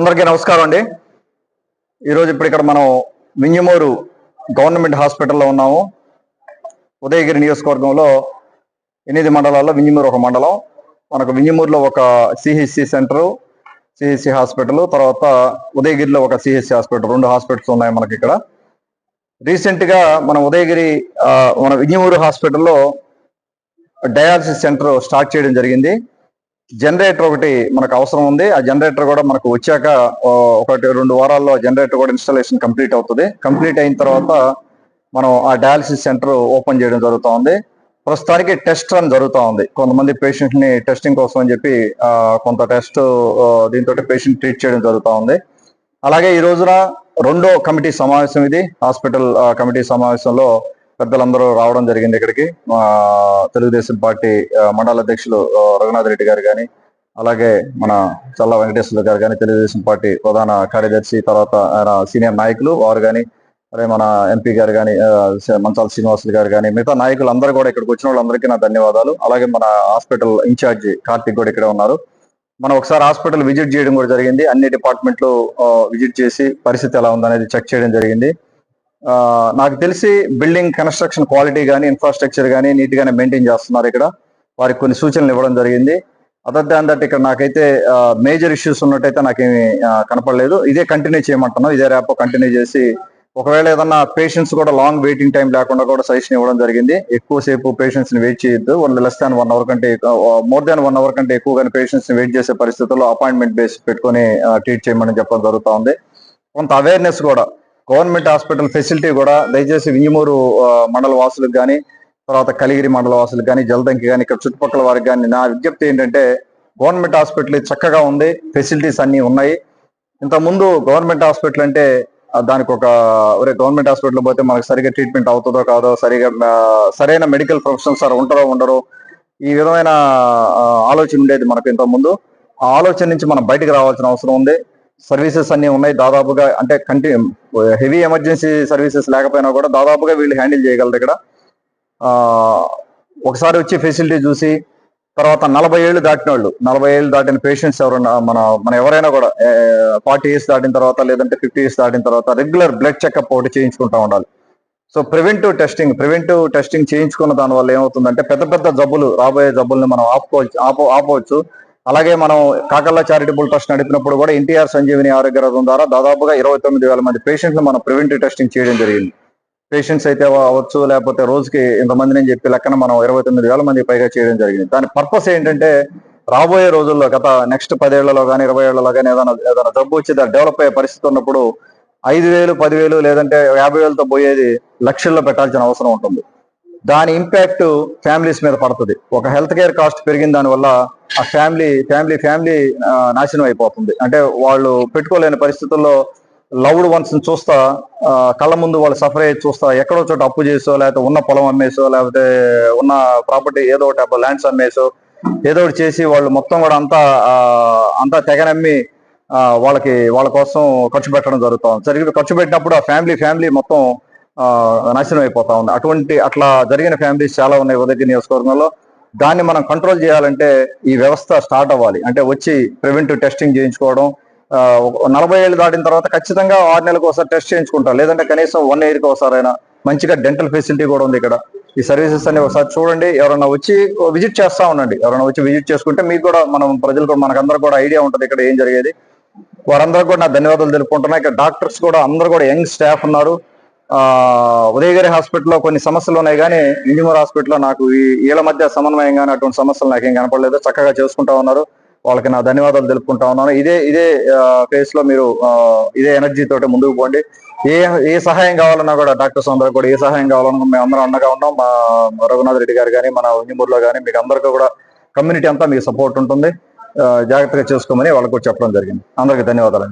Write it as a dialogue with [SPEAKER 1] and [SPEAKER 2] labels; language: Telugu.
[SPEAKER 1] అందరికీ నమస్కారం అండి. ఈరోజు ఇప్పుడు ఇక్కడ మనం వింజమూరు గవర్నమెంట్ హాస్పిటల్లో ఉన్నాము. ఉదయగిరి నియోజకవర్గంలో ఎనిమిది మండలాల్లో వింజమూరు ఒక మండలం. మనకు వింజమూరులో ఒక సిహెచ్సి సెంటరు సిహెచ్సి హాస్పిటల్ తర్వాత ఉదయగిరిలో ఒక సిహెచ్సి హాస్పిటల్ రెండు హాస్పిటల్స్ ఉన్నాయి మనకి ఇక్కడ. రీసెంట్గా మన ఉదయగిరి మన వింజమూరు హాస్పిటల్లో డయాలసిస్ సెంటర్ స్టార్ట్ చేయడం జరిగింది. జనరేటర్ ఒకటి మనకు అవసరం ఉంది. ఆ జనరేటర్ కూడా మనకు వచ్చాక ఒకటి రెండు వారాల్లో జనరేటర్ కూడా ఇన్స్టాలేషన్ కంప్లీట్ అవుతుంది. కంప్లీట్ అయిన తర్వాత మనం ఆ డయాలసిస్ సెంటర్ ఓపెన్ చేయడం జరుగుతూ ఉంది ప్రస్తుతానికి టెస్ట్ రన్ జరుగుతూ ఉంది కొంతమంది పేషెంట్ని టెస్టింగ్ కోసం అని చెప్పి కొంత టెస్ట్ దీంతో పేషెంట్ ట్రీట్ చేయడం జరుగుతూ ఉంది అలాగే ఈ రోజున రెండో కమిటీ సమావేశం ఇది. హాస్పిటల్ కమిటీ సమావేశంలో పెద్దలందరూ రావడం జరిగింది ఇక్కడికి. తెలుగుదేశం పార్టీ మండల అధ్యక్షులు రఘునాథ్ రెడ్డి గారు కానీ అలాగే మన చల్ల వెంకటేశ్వర గారు కానీ తెలుగుదేశం పార్టీ ప్రధాన కార్యదర్శి తర్వాత ఆయన సీనియర్ నాయకులు వారు కానీ అదే మన ఎంపీ గారు కానీ మంచాల శ్రీనివాసులు గారు కానీ మిగతా నాయకులు అందరూ కూడా ఇక్కడికి వచ్చిన వాళ్ళందరికీ నా ధన్యవాదాలు. అలాగే మన హాస్పిటల్ ఇన్ఛార్జి కార్తిక్ కూడా ఇక్కడే ఉన్నారు. మనం ఒకసారి హాస్పిటల్ విజిట్ చేయడం కూడా జరిగింది. అన్ని డిపార్ట్మెంట్లు విజిట్ చేసి పరిస్థితి ఎలా ఉందనేది చెక్ చేయడం జరిగింది. నాకు తెలిసి బిల్డింగ్ కన్స్ట్రక్షన్ క్వాలిటీ కానీ ఇన్ఫ్రాస్ట్రక్చర్ కానీ నీట్గానే మెయింటైన్ చేస్తున్నారు ఇక్కడ. వారికి కొన్ని సూచనలు ఇవ్వడం జరిగింది. అదర్ దాన్ దట్ ఇక్కడ నాకైతే మేజర్ ఇష్యూస్ ఉన్నట్టయితే నాకేమి కనపడలేదు. ఇదే కంటిన్యూ చేయమంటున్నాం. ఇదే ర్యాప్ కంటిన్యూ చేసి ఒకవేళ ఏదన్నా పేషెంట్స్ కూడా లాంగ్ వెయిటింగ్ టైం లేకుండా కూడా సజెషన్ ఇవ్వడం జరిగింది. ఎక్కువసేపు పేషెంట్స్ని వెయిట్ చేయొద్దు. One less than one hour కంటే మోర్ దాన్ వన్ అవర్ కంటే ఎక్కువగానే పేషెంట్స్ని వెయిట్ చేసే పరిస్థితుల్లో అపాయింట్మెంట్ బేస్ పెట్టుకొని ట్రీట్ చేయమని చెప్పడం జరుగుతూ ఉంది. కొంత అవేర్నెస్ కూడా గవర్నమెంట్ హాస్పిటల్ ఫెసిలిటీ కూడా దయచేసి వింజమూరు మండల వాసులకు కానీ తర్వాత కలిగిరి మండల వాసులకు కానీ జలదంకి కానీ ఇక్కడ చుట్టుపక్కల వారికి కానీ నా విజ్ఞప్తి ఏంటంటే గవర్నమెంట్ హాస్పిటల్ చక్కగా ఉంది ఫెసిలిటీస్ అన్నీ ఉన్నాయి. ఇంతకుముందు గవర్నమెంట్ హాస్పిటల్ అంటే దానికి ఒక ఒరే గవర్నమెంట్ హాస్పిటల్ పోతే మనకు సరిగా ట్రీట్మెంట్ అవుతుందో కాదో సరిగా సరైన మెడికల్ ప్రొఫెషనల్స్ సార్ ఉంటారో ఉండరో ఈ విధమైన ఆలోచన ఉండేది మనకు ఇంతకుముందు. ముందు ఆ ఆలోచన నుంచి మనం బయటకు రావాల్సిన అవసరం ఉంది. సర్వీసెస్ అన్ని ఉన్నాయి. దాదాపుగా అంటే కంటి హెవీ ఎమర్జెన్సీ సర్వీసెస్ లేకపోయినా కూడా దాదాపుగా వీళ్ళు హ్యాండిల్ చేయగలరు ఇక్కడ. ఒకసారి వచ్చి ఫెసిలిటీ చూసి తర్వాత నలభై ఏళ్ళు దాటిన వాళ్ళు నలభై ఏళ్ళు దాటిన పేషెంట్స్ ఎవరైనా మన మన ఎవరైనా కూడా ఫార్టీ ఇయర్స్ దాటిన తర్వాత లేదంటే ఫిఫ్టీ ఇయర్స్ దాటిన తర్వాత రెగ్యులర్ బ్లడ్ చెకప్ ఒకటి చేయించుకుంటూ ఉండాలి. So preventive testing preventive testing చేయించుకున్న దాని వల్ల ఏమవుతుందంటే పెద్ద పెద్ద జబ్బులు రాబోయే జబ్బుల్ని మనం ఆపుకోవచ్చు ఆప ఆపవచ్చు. అలాగే మనం కాకల్లా చారిటబుల్ ట్రస్ట్ నడిపినప్పుడు కూడా ఎన్టీఆర్ సంజీవిని ఆరోగ్య రథం ద్వారా దాదాపుగా ఇరవై తొమ్మిది వేల మంది పేషెంట్లు మనం ప్రివెంటివ్ టెస్టింగ్ చేయడం జరిగింది. పేషెంట్స్ అయితే అవ్వచ్చు లేకపోతే రోజుకి ఇంతమంది నేను చెప్పి లెక్కన మనం ఇరవై తొమ్మిది వేల మంది పైగా చేయడం జరిగింది. దాని పర్పస్ ఏంటంటే రాబోయే రోజుల్లో గత నెక్స్ట్ పదేళ్ళలో కానీ ఇరవై ఏళ్ళలో కానీ ఏదైనా ఏదైనా జబ్బు వచ్చి దాన్ని డెవలప్ అయ్యే పరిస్థితి ఉన్నప్పుడు ఐదు వేలు పదివేలు లేదంటే యాభై వేలతో పోయేది లక్షల్లో పెట్టాల్సిన అవసరం ఉంటుంది. దాని ఇంపాక్ట్ ఫ్యామిలీస్ మీద పడుతుంది. ఒక హెల్త్ కేర్ కాస్ట్ పెరిగిన దాని వల్ల ఆ ఫ్యామిలీ ఫ్యామిలీ ఫ్యామిలీ నాశనం అయిపోతుంది. అంటే వాళ్ళు పెట్టుకోలేని పరిస్థితుల్లో లవ్డ్ వన్స్ చూస్తా కళ్ళ ముందు వాళ్ళు సఫర్ అయ్యి చూస్తా ఎక్కడో చోట అప్పు చేసో లేకపోతే ఉన్న పొలం అమ్మేసో లేకపోతే ఉన్న ప్రాపర్టీ ఏదో ఒకటి ల్యాండ్స్ అమ్మేసో ఏదో ఒకటి చేసి వాళ్ళు మొత్తం కూడా అంతా అంతా తెగనమ్మి వాళ్ళకి వాళ్ళ కోసం ఖర్చు పెట్టడం జరుగుతుంది జరిగి ఖర్చు పెట్టినప్పుడు ఆ ఫ్యామిలీ ఫ్యామిలీ మొత్తం నాశనం అయిపోతా ఉంది. అటువంటి అట్లా జరిగిన ఫ్యామిలీస్ చాలా ఉన్నాయి ఉదయ నియోజకవర్గంలో. దాన్ని మనం కంట్రోల్ చేయాలంటే ఈ వ్యవస్థ స్టార్ట్ అవ్వాలి. అంటే వచ్చి ప్రివెంటివ్ టెస్టింగ్ చేయించుకోవడం ఒక నలభై ఏళ్ళు దాటిన తర్వాత ఖచ్చితంగా ఆరు నెలలకు ఒకసారి టెస్ట్ చేయించుకుంటారు లేదంటే కనీసం వన్ ఇయర్కి ఒకసారైనా మంచిగా డెంటల్ ఫెసిలిటీ కూడా ఉంది ఇక్కడ. ఈ సర్వీసెస్ అన్ని ఒకసారి చూడండి. ఎవరైనా వచ్చి విజిట్ చేస్తా ఉండండి. ఎవరైనా వచ్చి విజిట్ చేసుకుంటే మీకు కూడా మనం ప్రజలు కూడా మనకందరూ కూడా ఐడియా ఉంటుంది ఇక్కడ ఏం జరిగేది. వారందరూ కూడా నా ధన్యవాదాలు తెలుపుకుంటున్నా. ఇక్కడ డాక్టర్స్ కూడా అందరూ కూడా యంగ్ స్టాఫ్ ఉన్నారు. ఉదయగిరి హాస్పిటల్లో కొన్ని సమస్యలు ఉన్నాయి కానీ ఇంజిమూర్ హాస్పిటల్లో నాకు ఈ వీళ్ళ మధ్య సమన్వయం కానీ అటువంటి సమస్యలు నాకేం కనపడలేదు. చక్కగా చేసుకుంటా ఉన్నారు. వాళ్ళకి నా ధన్యవాదాలు తెలుపుకుంటా ఉన్నాను. ఇదే ఇదే ఫేస్లో మీరు ఇదే ఎనర్జీ తోటి ముందుకు పోండి. ఏ ఏ సహాయం కావాలన్నా కూడా డాక్టర్ అందరూ కూడా ఏ సహాయం కావాలన్నా మేము అందరం అండగా ఉన్నాం. మా రఘునాథ్ రెడ్డి గారు కానీ మన ఇంజిమూర్లో కానీ మీకు అందరికీ కూడా కమ్యూనిటీ అంతా మీకు సపోర్ట్ ఉంటుంది. జాగ్రత్తగా చేసుకోమని వాళ్ళకు చెప్పడం జరిగింది. అందరికీ ధన్యవాదాలు